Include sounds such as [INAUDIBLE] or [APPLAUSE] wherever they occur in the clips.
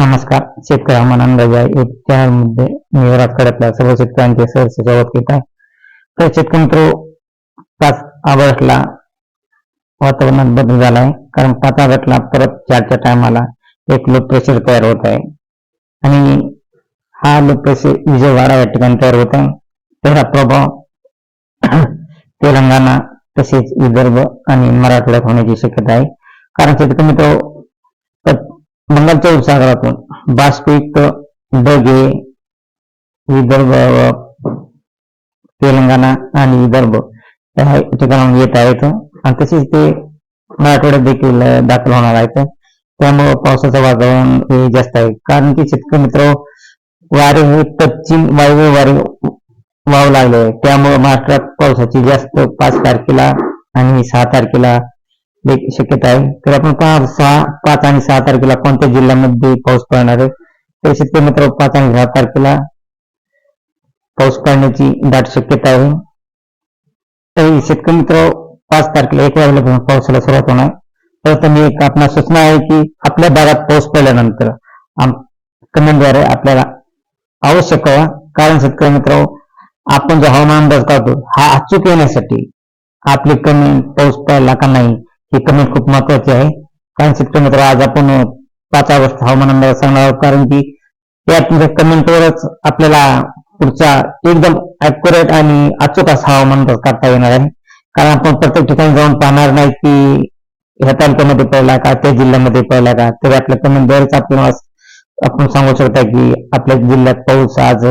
नमस्कार. शेतकरी हवामान अंदाज आहे एक चॅनलमध्ये मी कडतल्या सर्व शेतकऱ्यांचे सहर्ष स्वागत आहे तर शेतकरी मित्र पाच ऑगस्टला वातावरणात बदल झाला आहे कारण पाच ऑगस्टला परत चारच्या टायमाला एक लो प्रेशर तयार होत आहे. आणि हा लो प्रेशर विजयवाडा या ठिकाणी तयार होत आहे. त्याचा प्रभाव [CLEARS THROAT] तेलंगणा तसेच विदर्भ आणि मराठवाड्यात होण्याची शक्यता आहे. कारण शेतकरी मित्र बंगालच्या उपसागरातून बाष्पिक ढगे विदर्भ तेलंगणा आणि विदर्भ या ठिकाणाहून येत आहेत. आणि तसेच ते मराठवाड्यात देखील दाखल होणार आहेत. त्यामुळे पावसाचं वातावरण हे जास्त आहे. कारण की शेतकरी मित्र वारे हे पश्चिम वायव्य वारे वाहू लागले. आहे त्यामुळे महाराष्ट्रात पावसाची जास्त पाच तारखेला आणि सहा तारखेला एक शक्यता आहे. तर आपण पाच सहा पाच आणि सहा तारखेला कोणत्या जिल्ह्यामध्ये पाऊस पडणार आहे? तर शेतकरी मित्र पाच आणि सहा तारखेला पाऊस पडण्याची दाट शक्यता आहे. तरी शेतकरी मित्र पाच तारखेला एक वाजल्यापासून पावसाला सुरुवात होणार. तर मी एक आपला सूचना आहे की आपल्या भागात पाऊस पडल्यानंतर कमेंटद्वारे आपल्याला आवश्यक कळवा. कारण शेतकरी मित्र आपण जो हवामान अंदाज काढतो हा अचूक येण्यासाठी आपली कमेंट पाऊस पडला का नाही ही कमेंट खूप महत्वाची आहे. कारण शेतकरी मित्र आज आपण पाच ऑगस्ट हवामान अंदाज सांगणार आहोत. कारण की या तुमच्या म्हणजे कमेंटवरच आपल्याला पुढचा एकदम अॅक्युरेट आणि अचूक असा हवामान अंदाज काढता येणार आहे. कारण आपण प्रत्येक ठिकाणी जाऊन पाहणार नाही की ह्या तालुक्यामध्ये पडला का त्या जिल्ह्यामध्ये पडला का. तरी आपल्या कमेंटवरच आपल्याला आपण सांगू शकता की आपल्या जिल्ह्यात पाऊस आज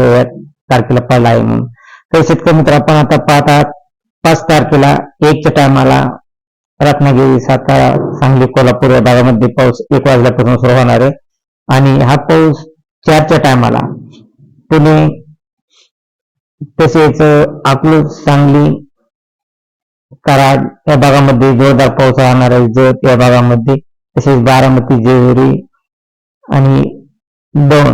तारखेला पडला आहे म्हणून. तर शेतकरी मित्र आपण आता पाहतात पाच तारखेला एकच्या टायमाला रत्नागिरी सातारा सांगली कोल्हापूर या भागामध्ये पाऊस एक वाजल्यापासून सुरू होणार आहे. आणि हा पाऊस चारच्या टायमाला पुणे तसेच अकलूज सांगली कराड या भागामध्ये जोरदार पाऊस राहणार आहे. जत या भागामध्ये तसेच बारामती जेजुरी आणि दोन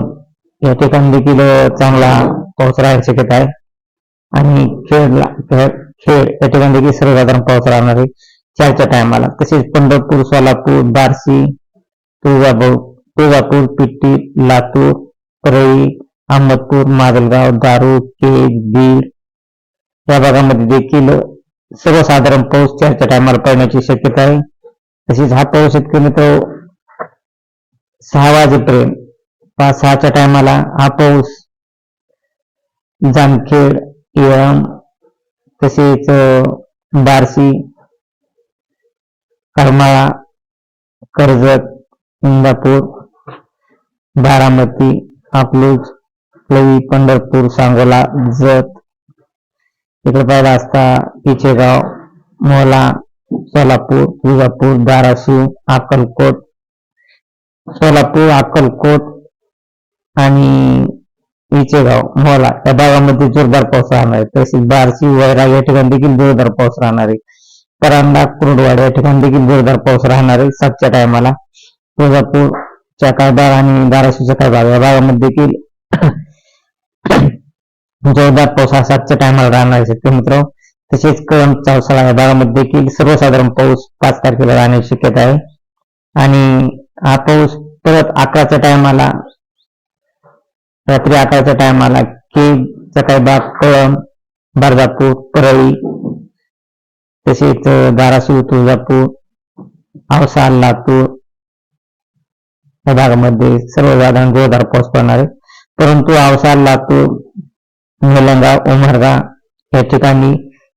या ठिकाणी देखील चांगला पाऊस राहण्याची शक्यता आहे. आणि खेळला खेळ या ठिकाणी देखील सर्वसाधारण पाऊस राहणार आहे. चारच्या टायमाला. तसेच पंढरपूर सोलापूर बार्शी तुळजाभाऊ तुळजापूर पिट्टी लातूर परळी अहमदपूर माजलगाव दारू केज बीड या भागामध्ये देखील सर्वसाधारण पाऊस चारच्या टायमाला पडण्याची शक्यता आहे. तसेच हा पाऊस शेतकरी तो सहा वाजेपर्यंत पाच सहाच्या टायमाला हा पाऊस जामखेड येळम तसेच बार्शी करमाळा कर्जत इंदापूर बारामती अकलूज लवी पंढरपूर सांगोला जत इकडे पाहिला असता पिचेगाव मोला सोलापूर तुळजापूर धाराशिव अक्कलकोट सोलापूर अक्कलकोट आणि इचेगाव मोला. या भागामध्ये जोरदार पाऊस राहणार आहे. तसेच बारशी वैरा या ठिकाणी देखील जोरदार पाऊस राहणार आहे. परांडा कुरुडवाड या ठिकाणी देखील जोरदार पाऊस राहणार आहे. सातच्या टायमाला तुळजापूरच्या काय भाग आणि धाराशिवच्या काय भाग या भागामध्ये देखील [COUGHS] जोरदार पाऊस हा सातच्या टायमाला राहणार आहे. मित्र तसेच कळम चौसाळा या भागामध्ये देखील सर्वसाधारण पाऊस पाच तारखेला राहण्याची शक्यता आहे. आणि हा पाऊस परत अकराच्या टायमाला रात्री अकराच्या टायमाला के काही भाग कळम बर्दापूर परळी तसेच धाराशिव तुळजापूर औसा लातूर या भागामध्ये सर्वसाधारण जोरदार पाऊस पडणार आहे. परंतु औसा लातूर निलंगा उमरगा या ठिकाणी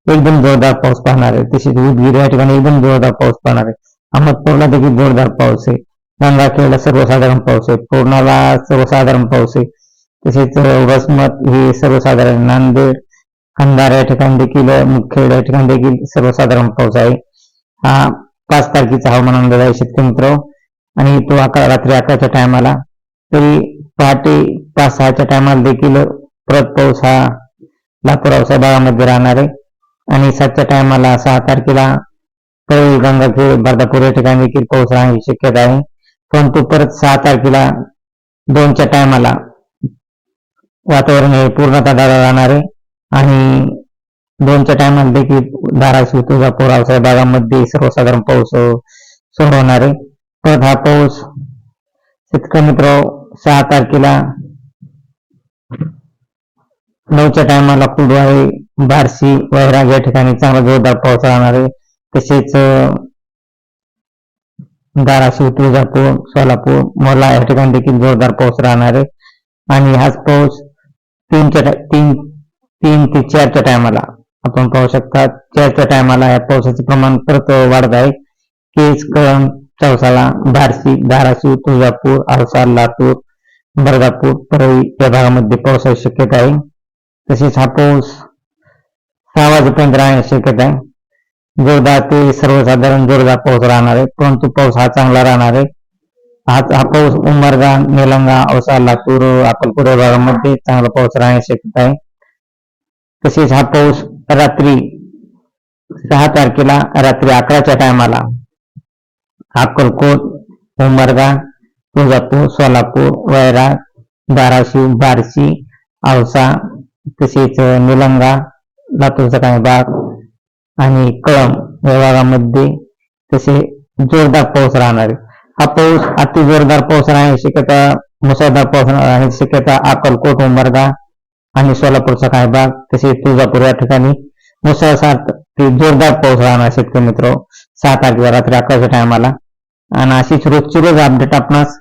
एकदम जोरदार पाऊस पाहणार आहे. तसेच उदगीर या ठिकाणी एकदम जोरदार पाऊस पाहणार आहे. अहमदपूरला देखील जोरदार पाऊस आहे. गंगाखेडला सर्वसाधारण पाऊस आहे. पूर्णाला सर्वसाधारण पाऊस आहे. तसेच वसमत हे सर्वसाधारण नांदेड अंधार या ठिकाणी देखील मुखेड या ठिकाणी देखील सर्वसाधारण पाऊस आहे. हा पाच तारखेचा हवामान अंदाज आहे शेतकरी मित्र आणि तो अकरा रात्री अकराच्या टायमाला तरी पहाटे पाच सहाच्या टायमाला देखील परत पाऊस हा लातूर औसा भागामध्ये राहणार आहे. आणि सातच्या टायमाला सहा तारखेला परळी गंगाखेड बर्दापूर या ठिकाणी देखील पाऊस राहण्याची शक्यता आहे. परंतु परत सहा तारखेला दोनच्या टायमाला वातावरण हे पूर्णतः राहणार आहे. आणि दोनच्या टायमाला देखील धाराशिव तुळजापूर आवसाळ्या भागामध्ये सर्वसाधारण पाऊस सुरू होणार आहे. परत हा पाऊस शेतकरी मित्र सहा तारखेला नऊच्या टायमाला कुडवाई बार्शी वैराग या ठिकाणी चांगला जोरदार पाऊस राहणार आहे. तसेच धाराशिव तुळजापूर सोलापूर मोला या ठिकाणी देखील जोरदार पाऊस राहणार आहे. आणि हाच पाऊस तीनच्या तीन तीन ते चारच्या टायमाला आपण पाहू शकता चारच्या टायमाला या पावसाचे प्रमाण परत वाढत आहे. केस कळण चौसाळा बार्शी धाराशिव तुळजापूर औसा लातूर बर्दापूर परळी या भागामध्ये पावसाची शक्यता आहे. तसेच हा पाऊस सहा वाजेपर्यंत राहण्याची शक्यता आहे. जोरदार ते सर्वसाधारण जोरदार पाऊस राहणार आहे परंतु पाऊस हा चांगला राहणार आहे. हा हा पाऊस उमरगा निलंगा औसा लातूर अक्कलकोट या भागामध्ये चांगला पाऊस राहण्याची शक्यता आहे. तसेच हा पाऊस रात्री सहा तारखेला रात्री अकराच्या टायमाला अक्कलकोट उमरगा तुळजापूर सोलापूर वैरा धाराशिव बार्शी औसा तसेच निलंगा लातूरचा काही भाग आणि कळम या भागामध्ये तसे जोरदार पाऊस राहणार आहे. हा पाऊस अति जोरदार पाऊस राहण्याची शक्यता मुसळधार पाऊस राहण्याची शक्यता अक्कलकोट उमरगा आणि सोलापूरचा काही भाग तसेच तुळजापूर या ठिकाणी. मुसळसार ते जोरदार पाऊस राहणार शेतकरी मित्र. सहा तारखेला रात्री अकराच्या टायमाला आणि अशीच रोजची रोज अपडेट आपणास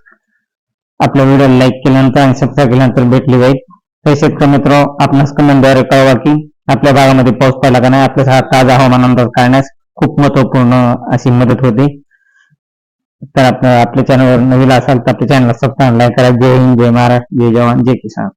आपल्या व्हिडिओ लाईक केल्यानंतर आणि सबस्क्राईब केल्यानंतर भेटली जाईल. तर शेतकरी मित्र आपणास कमेंटद्वारे कळवा की आपल्या भागामध्ये पाऊस पडला का नाही आपल्या ताजा हवामान अंदाज काढण्यास खूप महत्त्वपूर्ण अशी मदत होते. तर आपल्या आपल्या चॅनलवर नवीन असाल तर आपल्या चॅनलला सबस्क्राईब लाईक करा. जय हिंद जय महाराष्ट्र जय जवान जय किसान.